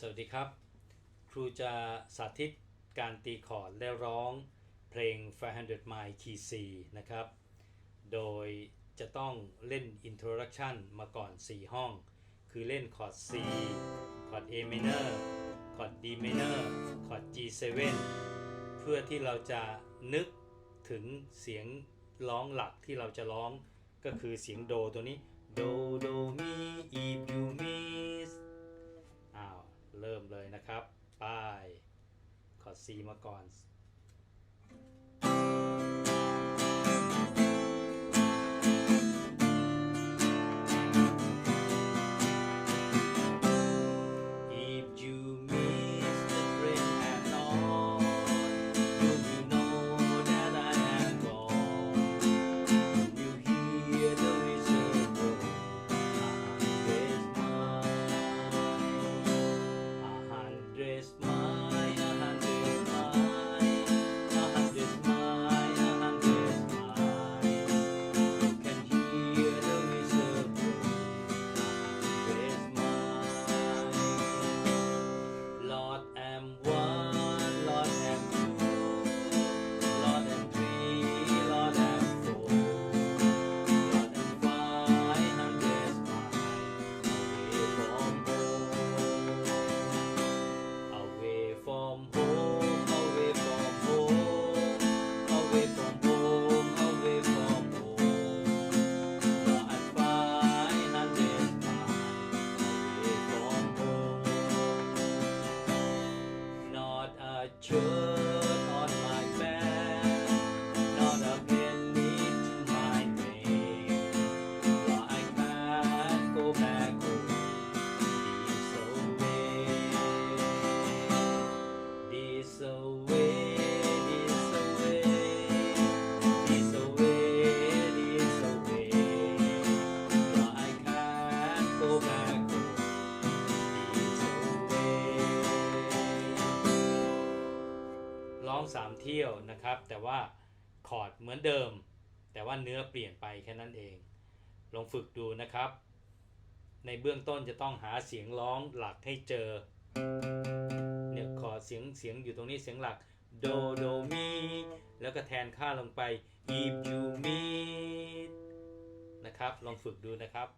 สวัสดีครับ ครูจะสาธิตการตีคอร์ดและร้องเพลง 500 Mile Key C นะครับ โดยจะต้องเล่น Introduction มาก่อน 4 ห้อง คือเล่นคอร์ด C คอร์ด A minor คอร์ด D minor คอร์ด G7 เพื่อที่เราจะนึกถึงเสียงร้องหลักที่เราจะร้องก็คือเสียงโดตัวนี้ โด โด มี if you miss อ้าว เริ่มเลยนะครับ ป้าย ขอด C มาก่อน a องสามเที่ยวนะครับ แต่ว่าคอร์ดเหมือนเดิม แต่ว่าเนื้อเปลี่ยนไปแค่นั้นเอง ลองฝึกดูนะครับ ในเบื้องต้นจะต้องหาเสียงร้องหลักให้เจอ เนี่ยคอร์ดเสียงเสียงอยู่ตรงนี้เสียงหลักโดโดมีแล้วก็แทนค่าลงไป if you meet นะครับ ลองฝึกดูนะครับ